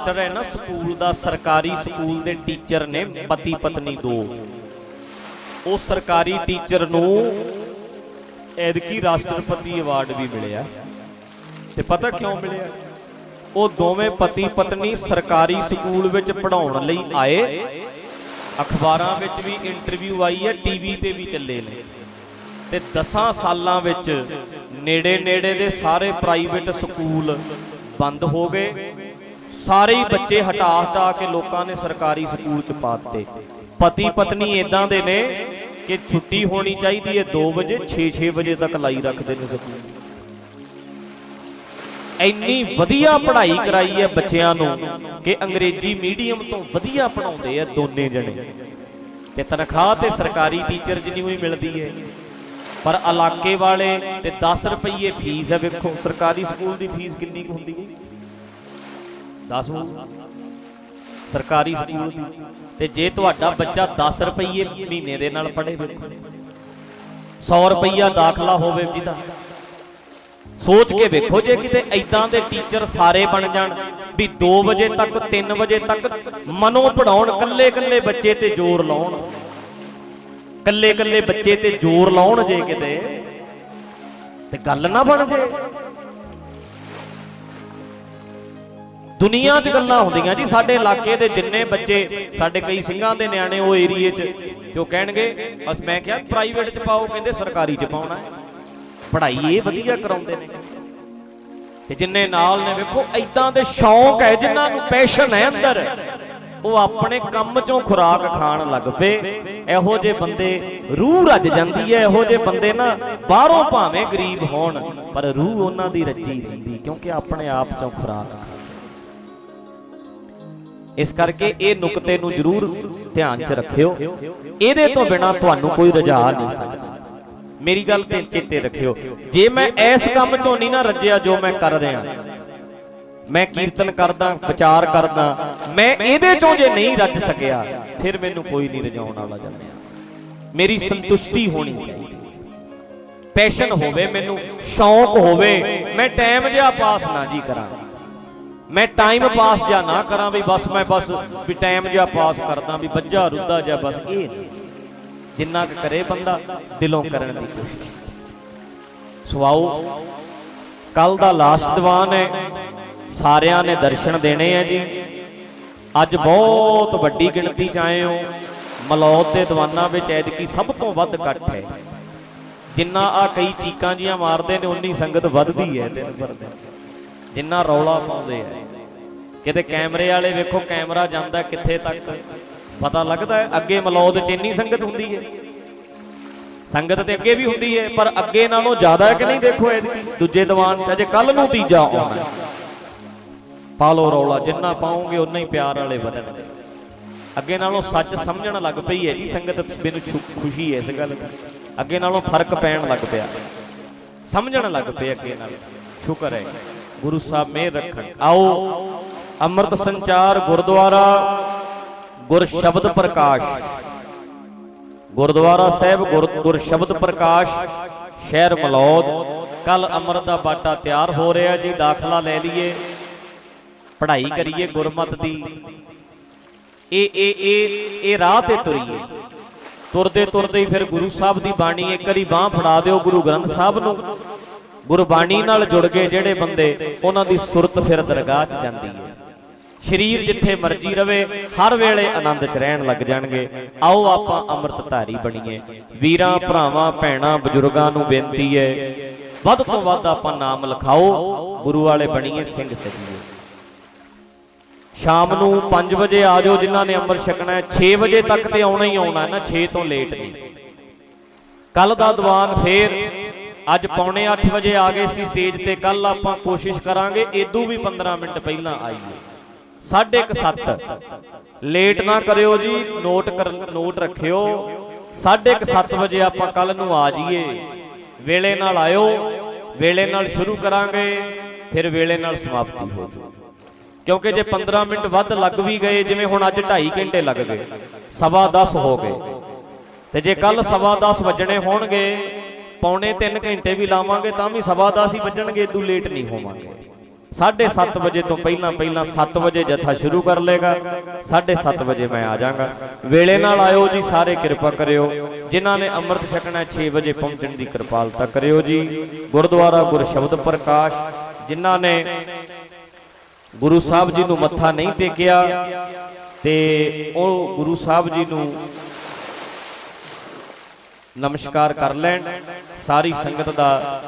Master ਹੈ ਨਾ, school ਦਾ ਸਰਕਾਰੀ ਸਕੂਲ ਦੇ ਟੀਚਰ ਨੇ ਪਤੀ ਪਤਨੀ ਦੋ। ਉਹ ਸਰਕਾਰੀ ਟੀਚਰ ਨੂੰ ਐਦਕੀ ਰਾਸ਼ਟਰਪਤੀ ਅਵਾਰਡ ਵੀ ਮਿਲਿਆ। ਤੇ ਪਤਾ ਕਿਉਂ ਮਿਲਿਆ? ਉਹ ਦੋਵੇਂ ਪਤੀ ਪਤਨੀ ਸਰਕਾਰੀ ਸਕੂਲ ਵਿੱਚ ਪੜ੍ਹਾਉਣ ਲਈ ਆਏ। ਅਖਬਾਰਾਂ ਵਿੱਚ ਵੀ ਇੰਟਰਵਿਊ ਆਈ ਹੈ, ਟੀਵੀ ਤੇ ਵੀ ਚੱਲੇ ਨੇ। ਤੇ 10 ਸਾਲਾਂ ਵਿੱਚ ਨੇੜੇ ਨੇੜੇ ਦੇ ਸਾਰੇ ਪ੍ਰਾਈਵੇਟ ਸਕੂਲ ਬੰਦ ਹੋ ਗਏ। ਸਾਰੇ ਹੀ ਬੱਚੇ ਹਟਾ ਹਟਾ ਕੇ ਲੋਕਾਂ ਨੇ ਸਰਕਾਰੀ ਸਕੂਲ ਚ ਪਾ ਦਿੱਤੇ। ਪਤੀ ਪਤਨੀ ਇਦਾਂ ਦੇ ਨੇ ਕਿ ਛੁੱਟੀ ਹੋਣੀ ਚਾਹੀਦੀ ਹੈ 2 ਵਜੇ 6-6 ਵਜੇ ਤੱਕ ਲਾਈ ਰੱਖਦੇ ਨੇ ਸਕੂਲ। ਇੰਨੀ ਵਧੀਆ ਪੜ੍ਹਾਈ ਕਰਾਈ ਹੈ ਬੱਚਿਆਂ ਨੂੰ ਕਿ ਅੰਗਰੇਜ਼ੀ ਮੀਡੀਅਮ ਤੋਂ ਵਧੀਆ ਪੜਾਉਂਦੇ ਆ ਦੋਨੇ ਜਣੇ। ਤੇ ਤਨਖਾਹ ਤੇ ਸਰਕਾਰੀ ਟੀਚਰ ਜਿੰਨੀ ਹੋਈ ਮਿਲਦੀ ਹੈ। ਪਰ ਇਲਾਕੇ ਵਾਲੇ ਤੇ 10 ਰੁਪਏ ਫੀਸ ਹੈ ਵੇਖੋ, ਸਰਕਾਰੀ ਸਕੂਲ ਦੀ ਫੀਸ ਕਿੰਨੀ ਕੁ ਹੁੰਦੀ ਹੈ? 10 ਸਰਕਾਰੀ ਸਕੂਲ ਦੀ। ਤੇ ਜੇ ਤੁਹਾਡਾ ਬੱਚਾ 10 ਰੁਪਏ ਮਹੀਨੇ ਦੇ ਨਾਲ ਪੜ੍ਹੇ ਵੇਖੋ। 100 ਰੁਪਈਆ ਦਾਖਲਾ ਹੋਵੇ ਜਿਹਦਾ। ਸੋਚ ਕੇ ਵੇਖੋ ਜੇ ਕਿਤੇ ਐਦਾਂ ਦੇ ਟੀਚਰ ਸਾਰੇ ਬਣ ਜਾਣ ਵੀ 2 ਵਜੇ ਤੱਕ 3 ਵਜੇ ਤੱਕ ਮਨੋਂ ਪੜਾਉਣ ਕੱਲੇ ਕੱਲੇ ਬੱਚੇ ਤੇ ਜ਼ੋਰ ਲਾਉਣ। ਕੱਲੇ ਕੱਲੇ ਬੱਚੇ ਤੇ ਜ਼ੋਰ ਲਾਉਣ ਜੇ ਕਿਤੇ, ਤੇ ਗੱਲ ਨਾ ਬਣ ਜੇ। ਦੁਨੀਆ 'ਚ ਗੱਲਾਂ ਹੁੰਦੀਆਂ ਜੀ ਸਾਡੇ ਇਲਾਕੇ ਦੇ ਜਿੰਨੇ ਬੱਚੇ ਸਾਡੇ ਕਈ ਸਿੰਘਾਂ ਦੇ ਨਿਆਣੇ ਉਹ ਏਰੀਏ 'ਚ ਤੇ ਉਹ ਕਹਿਣਗੇ ਅਸ ਮੈਂ ਕਿਹਾ ਪ੍ਰਾਈਵੇਟ 'ਚ ਪਾਓ ਕਹਿੰਦੇ ਸਰਕਾਰੀ 'ਚ ਪਾਉਣਾ ਹੈ। ਪੜ੍ਹਾਈ ਇਹ ਵਧੀਆ ਕਰਾਉਂਦੇ ਨੇ। ਤੇ ਜਿੰਨੇ ਨਾਲ ਨੇ ਵੇਖੋ ਐਦਾਂ ਦੇ ਸ਼ੌਂਕ ਹੈ ਜਿਨ੍ਹਾਂ ਨੂੰ ਪੈਸ਼ਨ ਹੈ ਅੰਦਰ ਉਹ ਆਪਣੇ ਕੰਮ ਚੋਂ ਖੁਰਾਕ ਖਾਣ ਲੱਗ ਪਏ। ਇਹੋ ਜਿਹੇ ਬੰਦੇ ਰੂਹ ਰੱਜ ਜਾਂਦੀ ਹੈ ਇਹੋ ਜਿਹੇ ਬੰਦੇ ਨਾ ਬਾਹਰੋਂ ਭਾਵੇਂ ਗਰੀਬ ਹੋਣ ਪਰ ਰੂਹ ਉਹਨਾਂ ਦੀ ਰੱਜੀ ਰਹਿੰਦੀ ਕਿਉਂਕਿ ਆਪਣੇ ਆਪ ਚੋਂ ਖੁਰਾਕ ਇਸ ਕਰਕੇ ਇਹ ਨੁਕਤੇ ਨੂੰ ਜ਼ਰੂਰ ਧਿਆਨ 'ਚ ਰੱਖਿਓ। ਇਹਦੇ ਤੋਂ ਬਿਨਾ ਤੁਹਾਨੂੰ ਕੋਈ ਰਜਾ ਨਹੀਂ ਸਕਦਾ ਮੇਰੀ ਗੱਲ ਤੇ ਚੇਤੇ ਰੱਖਿਓ। ਜੇ ਮੈਂ ਇਸ ਕੰਮ ਚੋਂ ਨਹੀਂ ਨਾ ਰੱਜਿਆ ਜੋ ਮੈਂ ਕਰ ਰਿਹਾ। ਮੈਂ ਕੀਰਤਨ ਕਰਦਾ ਵਿਚਾਰ ਕਰਦਾ। ਮੈਂ ਇਹਦੇ ਚੋਂ ਜੇ ਨਹੀਂ ਰੱਜ ਸਕਿਆ ਫਿਰ ਮੈਨੂੰ ਕੋਈ ਨਹੀਂ ਰਜਾਉਣ ਵਾਲਾ ਜੰਮਿਆ ਮੇਰੀ ਸੰਤੁਸ਼ਟੀ ਹੋਣੀ ਚਾਹੀਦੀ। ਪੈਸ਼ਨ ਹੋਵੇ ਮੈਨੂੰ ਸ਼ੌਂਕ ਹੋਵੇ ਮੈਂ ਟਾਈਮ ਜਿਹਾ ਪਾਸ ਨਾ ਜੀ ਕਰਾਂ। ਮੈਂ ਟਾਈਮ ਪਾਸ ਜਾਂ ਨਾ ਕਰਾਂ ਵੀ ਬਸ ਮੈਂ ਬਸ ਵੀ ਟਾਈਮ ਜਿਹਾ ਪਾਸ ਕਰਦਾ ਵੀ ਬੱਜਾ ਰੁੱਦਾ ਜਾਂ ਬਸ ਇਹ ਜਿੰਨਾ ਕੁ ਕਰੇ ਬੰਦਾ ਦਿਲੋਂ ਕਰਨ ਦੀ ਕੋਸ਼ਿਸ਼। ਸੋ ਆਓ ਕੱਲ ਦਾ ਲਾਸਟ ਦੀਵਾਨ ਹੈ। ਸਾਰਿਆਂ ਨੇ ਦਰਸ਼ਨ ਦੇਣੇ ਆ ਜੀ। ਅੱਜ ਬਹੁਤ ਵੱਡੀ ਗਿਣਤੀ ਚ ਆਏ ਹੋ। ਮਲੌਤ ਦੇ ਦੀਵਾਨਾਂ ਵਿੱਚ ਐਤਕੀ ਸਭ ਤੋਂ ਵੱਧ ਇਕੱਠ ਹੈ। ਜਿੰਨਾ ਆ ਕਈ ਚੀਕਾਂ ਜੀਆਂ ਮਾਰਦੇ ਨੇ ਉਨੀ ਸੰਗਤ ਵੱਧਦੀ ਹੈ ਦਿਨ ਭਰ ਦਿਨ ਜਿੰਨਾ ਰੌਲਾ ਪਾਉਂਦੇ ਆ। ਕਿਤੇ ਕੈਮਰੇ ਵਾਲੇ ਵੇਖੋ, ਕੈਮਰਾ ਜਾਂਦਾ ਕਿੱਥੇ ਤੱਕ? ਪਤਾ ਲੱਗਦਾ ਅੱਗੇ ਮਲੌਦ ਚ ਇੰਨੀ ਸੰਗਤ ਹੁੰਦੀ ਹੈ। ਸੰਗਤ ਤੇ ਅੱਗੇ ਵੀ ਹੁੰਦੀ ਹੈ, ਪਰ ਅੱਗੇ ਨਾਲੋਂ ਜ਼ਿਆਦਾ ਹੈ ਕਿ ਨਹੀਂ ਦੇਖੋ ਦੂਜੇ ਦੀਵਾਨ ਚ ਅਜੇ ਕੱਲ ਨੂੰ ਤੀਜਾ ਆਉਣਾ ਪਾ ਲਓ ਰੌਲਾ, ਜਿੰਨਾ ਪਾਉਂਗੇ ਉਨਾ ਹੀ ਪਿਆਰ ਵਾਲੇ ਵਧਣਗੇ। ਅੱਗੇ ਨਾਲੋਂ ਸੱਚ ਸਮਝਣ ਲੱਗ ਪਈ ਹੈ ਜੀ, ਸੰਗਤ ਮੈਨੂੰ ਖੁਸ਼ੀ ਹੈ ਇਸ ਗੱਲ ਦੀ। ਅੱਗੇ ਨਾਲੋਂ ਫ਼ਰਕ ਪੈਣ ਲੱਗ ਪਿਆ। ਸਮਝਣ ਲੱਗ ਪਏ ਅੱਗੇ ਨਾਲ। ਸ਼ੁਕਰ ਹੈ ਗੁਰੂ ਸਾਹਿਬ ਮਿਹਰ ਰੱਖਣ। ਆਓ ਅੰਮ੍ਰਿਤ ਸੰਚਾਰ ਗੁਰਦੁਆਰਾ ਗੁਰ ਸ਼ਬਦ ਪ੍ਰਕਾਸ਼। ਗੁਰਦੁਆਰਾ ਸਾਹਿਬ ਗੁਰ ਸ਼ਬਦ ਪ੍ਰਕਾਸ਼, ਸ਼ਹਿਰ ਮਲੌਦ। ਕੱਲ ਅੰਮ੍ਰਿਤ ਦਾ ਬਾਟਾ ਤਿਆਰ ਹੋ ਰਿਹਾ ਜੀ, ਦਾਖਲਾ ਲੈ ਲਈਏ। ਪੜ੍ਹਾਈ ਕਰੀਏ ਗੁਰਮਤ ਦੀ। ਇਹ ਇਹ ਇਹ ਇਹ ਰਾਹ ਤੇ ਤੁਰੀਏ। ਤੁਰਦੇ ਤੁਰਦੇ ਹੀ ਫਿਰ ਗੁਰੂ ਸਾਹਿਬ ਦੀ ਬਾਣੀ ਇੱਕ ਵਾਰੀ ਬਾਹ ਫੜਾ ਦਿਓ ਗੁਰੂ ਗ੍ਰੰਥ ਸਾਹਿਬ ਨੂੰ। ਗੁਰਬਾਣੀ ਨਾਲ ਜੁੜ ਗਏ ਜਿਹੜੇ ਬੰਦੇ, ਉਹਨਾਂ ਦੀ ਸੁਰਤ ਫਿਰ ਦਰਗਾਹ 'ਚ ਜਾਂਦੀ ਹੈ। ਸਰੀਰ ਜਿੱਥੇ ਮਰਜ਼ੀ ਰਵੇ, ਹਰ ਵੇਲੇ ਆਨੰਦ 'ਚ ਰਹਿਣ ਲੱਗ ਜਾਣਗੇ। ਆਓ ਆਪਾਂ ਅੰਮ੍ਰਿਤਧਾਰੀ ਬਣੀਏ। ਵੀਰਾਂ, ਭਰਾਵਾਂ, ਭੈਣਾਂ, ਬਜ਼ੁਰਗਾਂ ਨੂੰ ਬੇਨਤੀ ਹੈ, ਵੱਧ ਤੋਂ ਵੱਧ ਆਪਾਂ ਨਾਮ ਲਿਖਾਓ, ਗੁਰੂ ਵਾਲੇ ਬਣੀਏ, ਸਿੰਘ ਸਜੀਏ। ਸ਼ਾਮ ਨੂੰ 5 ਵਜੇ ਆ ਜਾਓ, ਜਿਨ੍ਹਾਂ ਨੇ ਅੰਮ੍ਰਿਤ ਛਕਣਾ ਹੈ 6 ਵਜੇ ਤੱਕ ਤੇ ਆਉਣਾ ਹੀ ਆਉਣਾ ਹੈ ਨਾ 6 ਤੋਂ ਲੇਟ ਨਹੀਂ। ਕੱਲ ਦਾ ਦੀਵਾਨ ਫੇਰ ਅੱਜ ਪੌਣੇ 8 ਵਜੇ ਆ ਗਏ ਸੀ ਸਟੇਜ ਤੇ ਕੱਲ ਆਪਾਂ ਕੋਸ਼ਿਸ਼ ਕਰਾਂਗੇ ਇਦੋਂ ਵੀ 15 ਮਿੰਟ ਪਹਿਲਾਂ ਆਈਏ। ਸਾਢੇ ਕੁ ਸੱਤ। ਲੇਟ ਨਾ ਕਰਿਓ ਜੀ ਨੋਟ ਕਰ ਨੋਟ ਰੱਖਿਓ। ਸਾਢੇ ਕੁ ਸੱਤ ਵਜੇ ਆਪਾਂ ਕੱਲ ਨੂੰ ਆ ਜਾਈਏ। ਵੇਲੇ ਨਾਲ ਆਇਓ, ਵੇਲੇ ਨਾਲ ਸ਼ੁਰੂ ਕਰਾਂਗੇ, ਫਿਰ ਵੇਲੇ ਨਾਲ ਸਮਾਪਤੀ ਹੋ ਜੂ ਕਿਉਂਕਿ ਜੇ 15 ਮਿੰਟ ਵੱਧ ਲੱਗ ਵੀ ਗਏ, ਜਿਵੇਂ ਹੁਣ ਅੱਜ 2.5 ਘੰਟੇ ਲੱਗ ਗਏ, ਸਵਾ 10 ਹੋ ਗਏ। ਤੇ ਜੇ ਕੱਲ ਸਵਾ 10 ਵੱਜਣੇ ਹੋਣਗੇ ਪੌਣੇ 3 ਘੰਟੇ ਵੀ ਲਾਵਾਂਗੇ ਤਾਂ ਵੀ ਸਵਾ 10 ਹੀ ਵੱਜਣਗੇ, ਇਦੋਂ ਲੇਟ ਨਹੀਂ ਹੋਵਾਂਗੇ। 7:30 ਵਜੇ ਤੋਂ ਪਹਿਲਾਂ ਪਹਿਲਾਂ 7 ਵਜੇ ਜਥਾ ਸ਼ੁਰੂ ਕਰ ਲੇਗਾ 7:30 ਵਜੇ ਮੈਂ ਆ ਜਾਵਾਂਗਾ ਵੇਲੇ ਨਾਲ ਆਇਓ ਜੀ, ਸਾਰੇ ਕਿਰਪਾ ਕਰਿਓ। ਜਿਨ੍ਹਾਂ ਨੇ ਅੰਮ੍ਰਿਤ ਛਕਣਾ 6 ਵਜੇ ਪਹੁੰਚਣ ਦੀ ਕਿਰਪਾਲਤਾ ਕਰਿਓ ਜੀ। ਗੁਰਦੁਆਰਾ ਗੁਰ ਸ਼ਬਦ ਪ੍ਰਕਾਸ਼, ਜਿਨ੍ਹਾਂ ਨੇ ਗੁਰੂ ਸਾਹਿਬ ਜੀ ਨੂੰ ਮੱਥਾ ਨਹੀਂ ਟੇਕਿਆ, ਤੇ ਉਹ ਗੁਰੂ ਸਾਹਿਬ ਜੀ ਨੂੰ ਨਮਸਕਾਰ ਕਰ ਲੈਣ। ਸਾਰੀ ਸੰਗਤ ਦਾ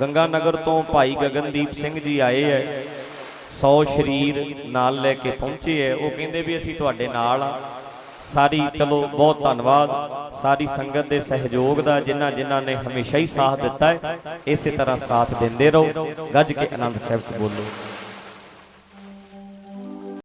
ਗੰਗਾ ਨਗਰ ਤੋਂ ਭਾਈ ਗਗਨਦੀਪ ਸਿੰਘ ਜੀ ਆਏ ਐ। 100 ਸ਼ਰੀਰ ਨਾਲ ਲੈ ਕੇ ਪਹੁੰਚੇ ਐ। ਉਹ ਕਹਿੰਦੇ ਵੀ ਅਸੀਂ ਤੁਹਾਡੇ ਨਾਲ ਆ। ਸਾਰੀ ਚਲੋ, ਬਹੁਤ ਧੰਨਵਾਦ। ਸਾਰੀ ਸੰਗਤ ਦੇ ਸਹਿਯੋਗ ਦਾ ਜਿਨ੍ਹਾਂ ਜਿਨ੍ਹਾਂ ਨੇ ਹਮੇਸ਼ਾ ਹੀ ਸਾਥ ਦਿੱਤਾ ਹੈ ਇਸੇ ਤਰ੍ਹਾਂ ਸਾਥ ਦਿੰਦੇ ਰਹੋ। ਗੱਜ ਕੇ ਆਨੰਦ ਸਾਹਿਬ ਚ ਬੋਲੋ।